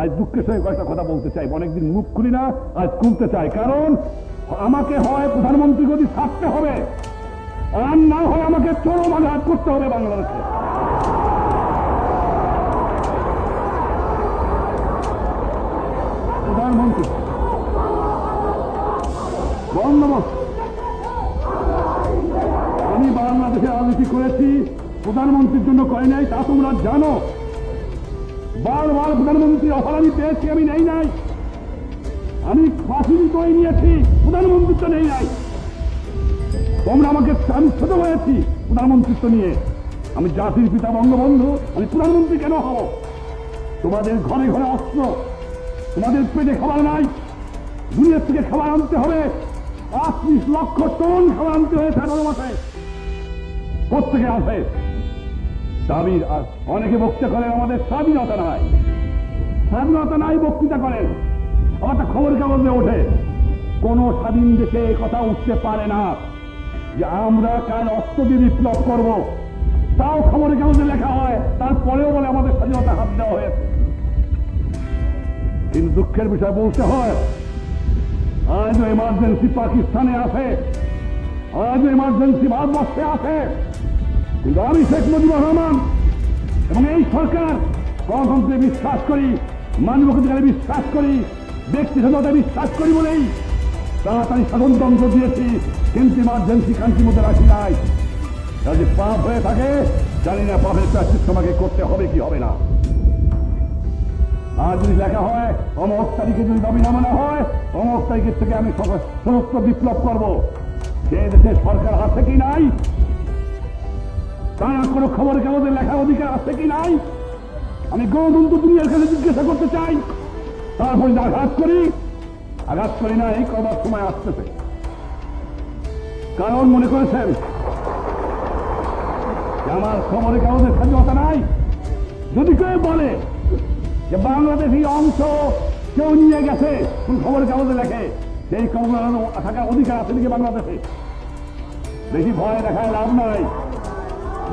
আজ দুঃখের সঙ্গে কয়েকটা কথা বলতে চাই। অনেকদিন মুখ খুলি না, আজ খুলতে চাই। কারণ আমাকে হয় প্রধানমন্ত্রী গদি থাকতে হবে, আর না হয় আমাকে চরম আঘাত করতে হবে বাংলাদেশে। প্রধানমন্ত্রী বন্দোবস্ত আমি বাংলাদেশে রাজনীতি করেছি, প্রধানমন্ত্রীর জন্য কয় নাই, তা তোমরা জানো। বারবার প্রধানমন্ত্রী অফার আমি পেয়েছি, আমি নেই নাই। আমি ফাঁসি করে নিয়েছি প্রধানমন্ত্রিত্ব নেই নাই। তোমরা আমাকে আমি ছোট হয়েছি প্রধানমন্ত্রিত্ব নিয়ে। আমি জাতির পিতা বঙ্গবন্ধু, আমি প্রধানমন্ত্রী কেন হব? তোমাদের ঘরে ঘরে অস্ত্র, তোমাদের পেটে খাবার নাই। দুনিয়ার থেকে খাবার আনতে হবে। আটত্রিশ লক্ষ টন খাবার আনতে হয়েছে এগারো মাসে। আসে? দাবির আর অনেকে বক্তৃতা করেন, আমাদের স্বাধীনতা নাই। স্বাধীনতা নাই বক্তৃতা করেন। আমার একটা খবর কাগজে ওঠে। কোন স্বাধীন দেশে কথা উঠতে পারে না যে আমরা কাল অস্ত্র দিয়ে বিপ্লব করব। তাও খবরের কাগজে লেখা হয়, তারপরেও বলে আমাদের স্বাধীনতা হাত দেওয়া হয়েছে। কিন্তু দুঃখের বিষয় বলতে হয়, আজও এমার্জেন্সি পাকিস্তানে আছে, আজও এমার্জেন্সি ভারতবর্ষে আছে। কিন্তু আমি শেখ মুজিবুর রহমান এবং এই সরকার গণতন্ত্রে বিশ্বাস করি মানবাধিকারে বিশ্বাস করি ব্যক্তি স্বাধীনতায় বিশ্বাস করি বলেই তাড়াতাড়ি স্বাধীনতন্ত্র দিয়েছি, কিন্তু ইমার্জেন্সি কান্ট্রির মধ্যে রাখি নাই। যদি পাপ হয়ে থাকে, জানি না পাপের প্রাচিত তোমাকে করতে হবে কি হবে না। আর যদি লেখা হয় অমক তারিখে যদি দাবি নামানো হয় অমক তারিখের থেকে আমি সমস্ত বিপ্লব করব। সে দেশে সরকার আছে কি নাই তার কোনো খবর কাগজে লেখার অধিকার আছে কি নাই? আমি গণতন্ত্র দুনিয়ার কাছে জিজ্ঞাসা করতে চাই। তারপরে আঘাত করি আঘাত করি না, এই করবার সময় আসতেছে। কারণ মনে করেছেন আমার খবরের কাগজের স্বাধীনতা নাই। যদি কেউ বলে যে বাংলাদেশি অংশ কেউ নিয়ে গেছে, কোন খবরের কাগজে লেখে সেই খবর থাকার অধিকার আছে নাকি বাংলাদেশে? বেশি ভয় দেখায় লাভ নাই।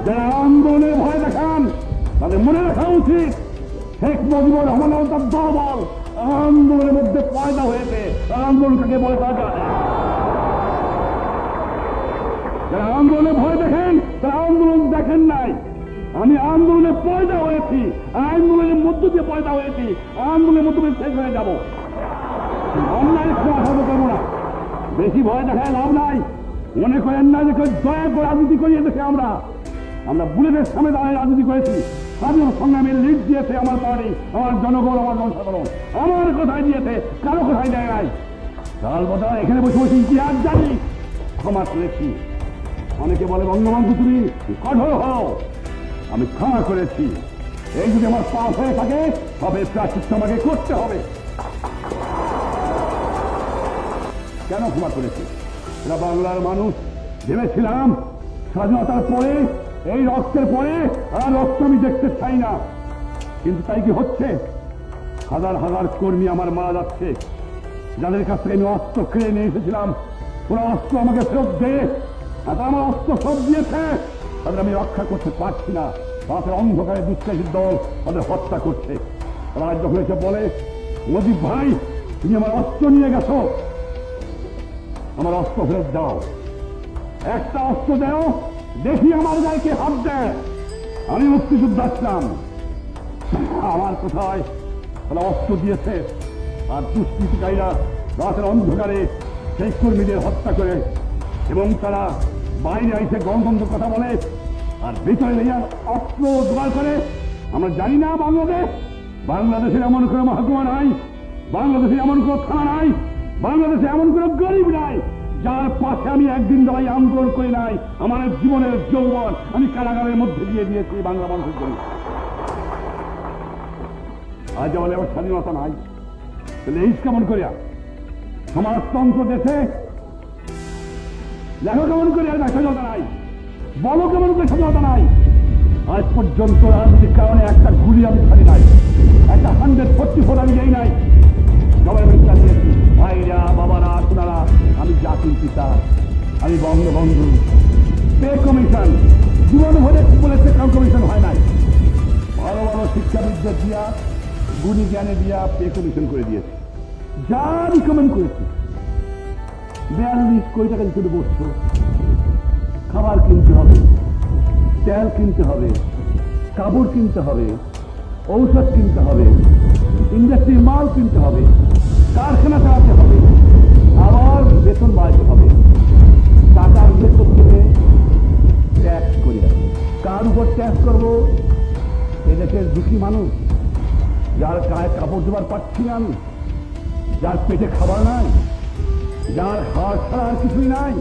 যারা আন্দোলনের ভয় দেখান, তাদের মনে রাখা উচিত, শেখ মুজিবুর রহমান তার দলবল আন্দোলনের মধ্যে পয়দা হয়েছে আন্দোলন কাকে বলে তা যারা আন্দোলনে ভয় দেখেন, তারা আন্দোলন দেখেন নাই। আমি আন্দোলনে পয়দা হয়েছি আন্দোলনের মধ্য দিয়ে পয়দা হয়েছি আন্দোলনের মধ্য শেষ হয়ে যাব। অন্যায় সমাধান করব না? বেশি ভয় দেখায় লাভ নাই। মনে করেন না যে দয়া করে রাজনীতি করি এদেশে আমরা। আমরা বুলেটের সামনে দাঁড়িয়ে রাজনীতি করেছি। স্বাধীন সংগ্রামের লিড দিয়েছে আমার পার্টি, আমার জনগণ, আমার জনসাধারণ। আমার কোথায় দিয়েছে, কারও কোথায় দেয় নাই। কাল কথা এখানে বসে বসে ইতিহাস জানি, ক্ষমা করেছি। অনেকে বলে, বঙ্গবন্ধু, তুমি কঠোর হও। আমি ক্ষমা করেছি। এই যদি আমার পাপ হয়ে থাকে, তবে প্রাচিত্য আমাকে করতে হবে। কেন ক্ষমা করেছি? এরা বাংলার মানুষ, ভেবেছিলাম স্বাধীনতার পরে এই রক্তের পরে আর রক্ত আমি দেখতে চাই না। কিন্তু তাই কি হচ্ছে? হাজার হাজার কর্মী আমার মারা যাচ্ছে। যাদের কাছ থেকে আমি অস্ত্র কিনে নিয়ে এসেছিলাম, ওরা অস্ত্র আমাকে ফেরত দে। আর তারা আমার অস্ত্র সব দিয়েছে। তাদের আমি রক্ষা করতে পারছি না। রাতের অন্ধকারে দুষ্কাশীর দল তাদের হত্যা করছে। তারা আজ যখন এসে বলে মোদী ভাই, তুমি আমার অস্ত্র নিয়ে গেছো। আমার অস্ত্র ফেরত দাও। একটা অস্ত্র দাও দেখি আমার গায়ে হাত দেয়। আমি মুক্তিযুদ্ধ আসলাম। আমার কোথায়? তারা অস্ত্র দিয়েছে। আর দুষ্কৃতিকারীরা রাতের অন্ধকারে সেই কর্মীদের হত্যা করে। এবং তারা বাইরে এসে গণতন্ত্র কথা বলে। আর ভিতরে নিয়ে অস্ত্র জোগাড় করে। আমরা জানি না বাংলাদেশ। বাংলাদেশের এমন কোনো মহকুমা নাই। বাংলাদেশে এমন কোনো থানা নাই। বাংলাদেশে এমন কোনো গরিব নাই। যার পাশে আমি একদিন দাঁড়াই আন্দোলন করি নাই, আমার জীবনের যৌবন আমি কারাগারের মধ্যে দিয়ে দিয়েছি বাংলা মানুষের জন্য। আজ বলে আমার স্বাধীনতা নাই। তাহলে এই কেমন করিয়া? সমাজতন্ত্র দেশে লেখো কেমন করিয়া স্বাধীনতা নাই? বলো কেমন করে স্বাধীনতা নাই? আজ পর্যন্ত রাজনীতির কারণে একটা গুলি আমি ছাড়ি নাই, একটা হান্ড্রেড বঙ্গবন্ধু। Pay commission? জীবন ভরে বলেছে কাম কমিশন হয় নাই। ভালো ভালো শিক্ষাবিদদের দিয়া, গুণী জ্ঞানে দিয়া পে কমিশন করে দিয়েছে? যা রিকমেন্ড করেছে। বিয়াল্লিশ কোটি টাকা দিতে বসছো খাবার কিনতে হবে, তেল কিনতে হবে, কাপড় কিনতে হবে, ঔষধ কিনতে হবে ইন্ডাস্ট্রির মাল কিনতে হবে, কারখানা চালাতে হবে, আবার বেতন বাড়াতে হবে। টাকা করতে হবে ট্যাক্স করি কার উপর ট্যাক্স করব? এদেশের দুঃখী মানুষ, যার গায়ে কাপড় দেওয়ার পাচ্ছি না আমি, যার পেটে খাবার নাই, যার হাড় ছাড়া আর কিছুই নাই,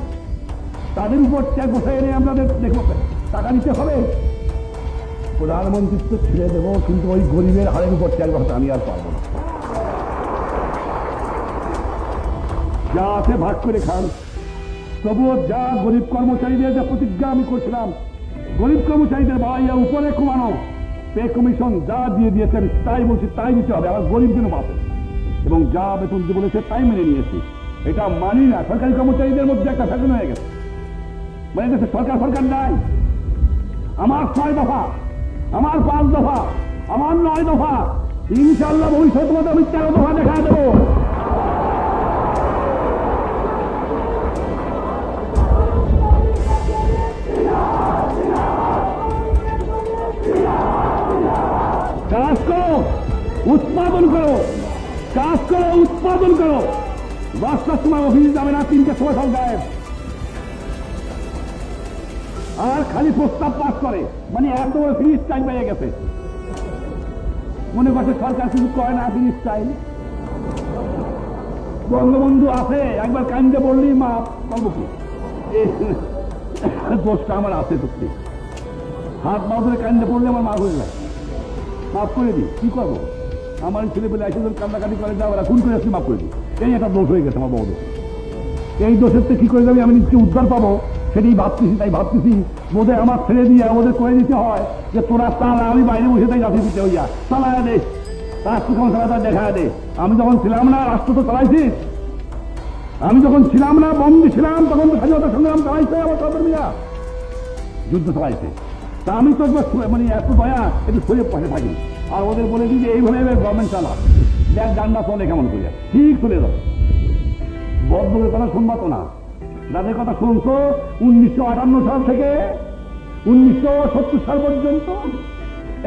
তাদের উপর ট্যাক্স বসে এনে আমাদের দেখব। টাকা দিতে হবে। প্রধানমন্ত্রী তো ছেড়ে দেবো, কিন্তু ওই গরিবের হাড়ের উপর ট্যাক্স বসাতে আমি আর পারব না। যা আছে ভাগ করে খান। তবুও যা গরিব কর্মচারীদের যা প্রতিজ্ঞা আমি করছিলাম, গরিব কর্মচারীদের বাড়াইয়া উপরে কমানো পে কমিশন যা দিয়ে দিয়েছে আমি তাই বলছি, তাই দিতে হবে, আমার গরিব যেন বাঁচে। এবং যা বেতন দিয়ে বলেছে তাই মেনে নিয়েছি। এটা মানি না, সরকারি কর্মচারীদের মধ্যে একটা ফ্যাশন হয়ে গেছে। মানে দেশে সরকার সরকার নাই। আমার ছয় দফা, আমার পাঁচ দফা, আমার নয় দফা। ইনশাল্লাহ ভবিষ্যৎ মতো আমি তেরো দফা দেখা দেবো। উৎপাদন করো। কাজ করো, উৎপাদন করো। দশটার সময় অফিস যাবে না, তিনটে সময় সব গায়েব আর খালি প্রস্তাব পাস করে। মানে এত বড় ফিনিশ টাইম পেয়ে গেছে। মনে করছে সরকার কিছু করে না ফিনিশ টাইম। বঙ্গবন্ধু আছে, একবার কান্দে বললি মা করব কি? দোষটা আমার আছে সত্যি। হাত মা ধরে কান্দে পড়লে আমার মা হয়ে যায়। মাফ করে দিই, কি করব? আমার ছেলে পেলে এসে যখন কান্দাকাটি করে যাও ওরা খুন করে আসলে মাফ করে দিই এই একটা দোষ হয়ে গেছে আমার বড় দোষ এই দোষের থেকে কি করে যাবে? আমি নিজকে উদ্ধার পাবো। সেটাই ভাবতেছি, তাই ভাবতেছি, বোধহয় আমার ছেড়ে দিয়ে ওদের করে দিতে হয় যে তোরা তালা, আমি বাইরে বসে তাই জাতি দিতে হইয়া, তালা দে রাষ্ট্র সংস্থাটা দেখা দে। আমি যখন ছিলাম না, রাষ্ট্র তো চালাইছিস আমি যখন ছিলাম না, বন্দী ছিলাম, তখন তো স্বাধীনতা সংগ্রাম চালাইছে আমার সদর্মিয়া যুদ্ধ চালাইছে। তা আমি তো একবার মানে এত দয়া, একটু সরে পাশে থাকি। আর ওদের বলে দিই যে এইভাবে গভর্নমেন্ট চালা দেখ ডান্ডা চলে কেমন করিয়া ঠিক চলে যাও বদ্ধদের কথা শুনবা তো না। যাদের কথা শুনছো, উনিশশো আটান্ন সাল থেকে উনিশশো সত্তর সাল পর্যন্ত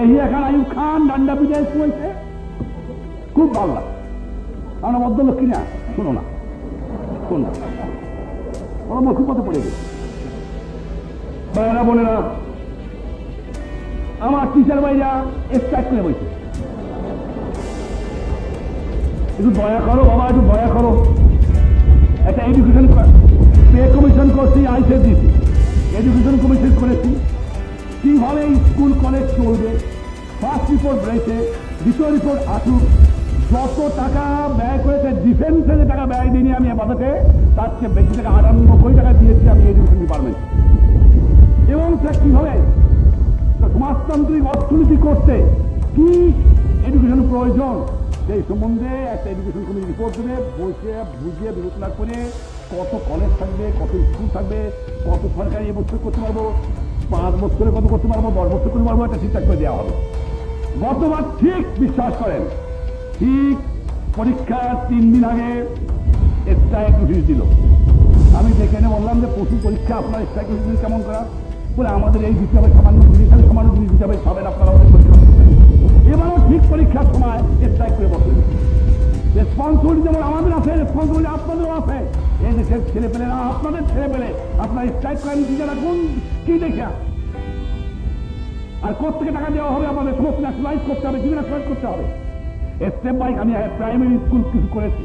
এই খান আয়ুব খান ডান্ডা বিজয় শুয়েছে খুব ভালো লাগে। আমরা ভদ্রলক্ষ্মী না শোনো না। শোনো ওরা মূর্খ পথে পড়ে গেছে। বোনেরা আমার টিচার ভাইরা স্ট্রাইক করে বলছে একটু দয়া করো বাবা, একটু দয়া করো। একটা এডুকেশন পে কমিশন করছি আইসে দিছি। এডুকেশন কমিশন করেছি। কীভাবে স্কুল কলেজ চলবে? ফার্স্ট রিপোর্ট রয়েছে দ্বিতীয় রিপোর্ট আসুক। যত টাকা ব্যয় করেছে ডিফেন্সে যে টাকা ব্যয় দিইনি আমি বাজাতে তার চেয়ে বেশি টাকা, আটানব্বই টাকা দিয়েছি আমি এডুকেশন ডিপার্টমেন্ট এবং সেটা কীভাবে সমাজতান্ত্রিক অর্থনীতি করতে কি এডুকেশন প্রয়োজন? সেই সম্বন্ধে একটা এডুকেশন কমিটি রিপোর্ট দেবে, বসে বুঝিয়ে বিবেচনা করে কত কলেজ থাকবে, কত স্কুল থাকবে, কত সরকারি এবছর করতে পারব, পাঁচ বছরে কত করতে পারব, দশ বছর করতে পারব, এটা ঠিকঠাক করে দেওয়া হবে। গতবার ঠিক বিশ্বাস করেন, ঠিক পরীক্ষার তিন দিন আগে স্ট্রাইক নোটিশ দিল। আমি দেখে এনে বললাম যে পশু পরীক্ষা আপনার স্ট্রাইক নোটিশ কেমন করা? বলে আমাদের এই দিতে হবে সামান্য জিনিস হবে সামান্য জিনিস দিতে হবে সবেন আপনারা আমাদের পারেন। এবারও ঠিক পরীক্ষার সময় স্ট্রাইক করে বসে রেসপন্সিবিলিটি যেমন আমাদের আছে রেসপন্সিবিলিটি আপনাদেরও আছে। এই দেশের ছেলে পেলেরা আপনাদের ছেলে পেলে আপনার স্ট্রাইক করেন নিজেরা কোন, কি দেখে আর কোথা থেকে টাকা দেওয়া হবে আমাদের সমস্ত ন্যাশনালাইজ করতে হবে বিভিন্ন ন্যাশনালাইজ করতে হবে। স্টেপ বাই আমি প্রাইমারি স্কুল কিছু করেছি।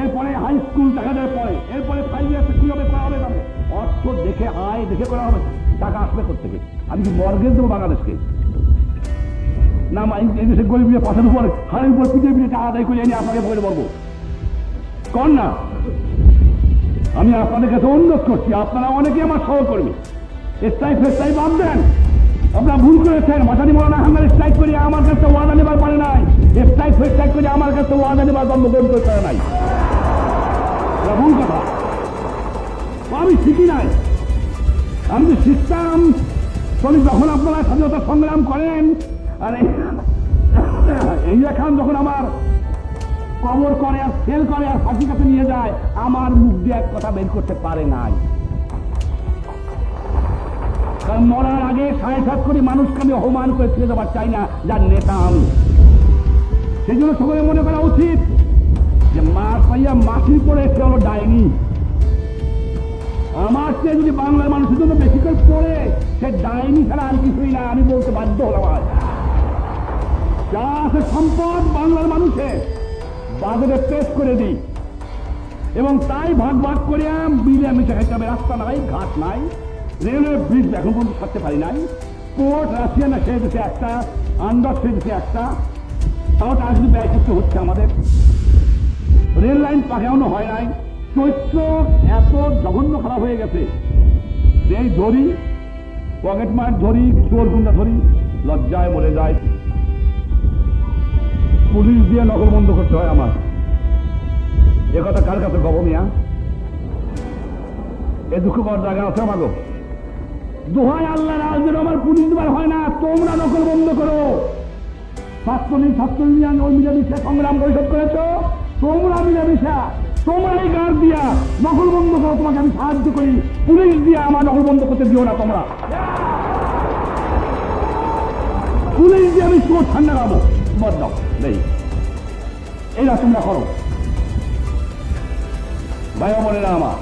এরপরে হাই স্কুল দেখা যায় পরে, এরপরে ফাইভ ইয়ার্স কীভাবে করা হবে তাহলে অর্থ দেখে, আয় দেখে করা হবে। টাকা আসবে থেকে আমি কি মর্গেজ দেবো বাংলাদেশকে? না এই গরিব পাশের উপর, হাড়ের উপর পিঠে পিঠে টাকা আদায় করে এনে আপনাকে ভরে বলব। কর না? আমি আপনাদের কাছে অনুরোধ করছি, আপনারা অনেকে আমার সহকর্মী। স্ট্রাইক ফেস্টাই বাদ দেন। আপনারা ভুল করেছেন। মাসানি মৌলানা হামলার স্ট্রাইক করে আমার কাছে ওয়াদা নেবার পারে নাই। স্ট্রাইক ফেস্টাইক করে আমার কাছে ওয়াদা নেবার বন্ধ করতে পারে নাই। ভুল কথা। আমি শিখি নাই। আমি তো শিখতাম তবে যখন আপনারা স্বাধীনতা সংগ্রাম করেন, আরে, এই খান যখন আমার কবর করে আর সেল করে আর ফাঁসি কাছে নিয়ে যায়, আমার মুখ দিয়ে এক কথা বের করতে পারে নাই। কারণ মরার আগে সাড়ে সাত কোটি মানুষকে আমি অপমান করে ছেড়ে দেওয়ার চাই না, যার নেতা আমি। সেই জন্য সকলে মনে করা উচিত যে মাছ পাইয়া মাটির পরে সে হলো ডাইনি। আমার চেয়ে যদি বাংলার মানুষের জন্য বেশি করে পড়ে সে ডাইনি ছাড়া আর কিছুই না, আমি বলতে বাধ্য হলাম আজ। যা আছে সম্পদ বাংলার মানুষের বাজারে পেশ করে দিই। এবং তাই ভাগ ভাগ করে বিলে আমি খাইতে হবে রাস্তা নাই, ঘাট নাই, রেলওয়ে ব্রিজ এখন পর্যন্ত ছাড়তে পারি নাই। পোর্ট, রাশিয়া না সেই দেশে একটা আন্ডার সেই দেশে একটা। তাও টাকা ব্যয় করতে হচ্ছে আমাদের। রেল লাইন পাকানো হয় নাই। চৈত্র এত জঘন্য খারাপ হয়ে গেছে যে এই ধরি পকেট মার ধরি চোর গুন্ডা ধরি লজ্জায় মরে যায়। পুলিশ দিয়ে নকল বন্ধ করতে হয় আমার। এ কথা কার কাছে কব মিয়া? এ দুঃখ করার জায়গা আছে আমাকে দোহাই আল্লাহ রাজদের আমার পুলিশ দেবার হয় না, তোমরা নকল বন্ধ করো। ছাত্রলীগ ছাত্রলীগ ওই মিলামিশা সংগ্রাম পরিষদ করেছ, তোমরা মিলামিশা, তোমরা দিয়া নকল বন্ধ করো, তোমাকে আমি সাহায্য করি। পুলিশ দিয়া আমার নকল বন্ধ করতে দিও না তোমরা। পুলিশ দিয়ে আমি তোমার ঠান্ডা খাব বদ দাও নেই এইটা তোমরা করো। ভাই বোনেরা আমার।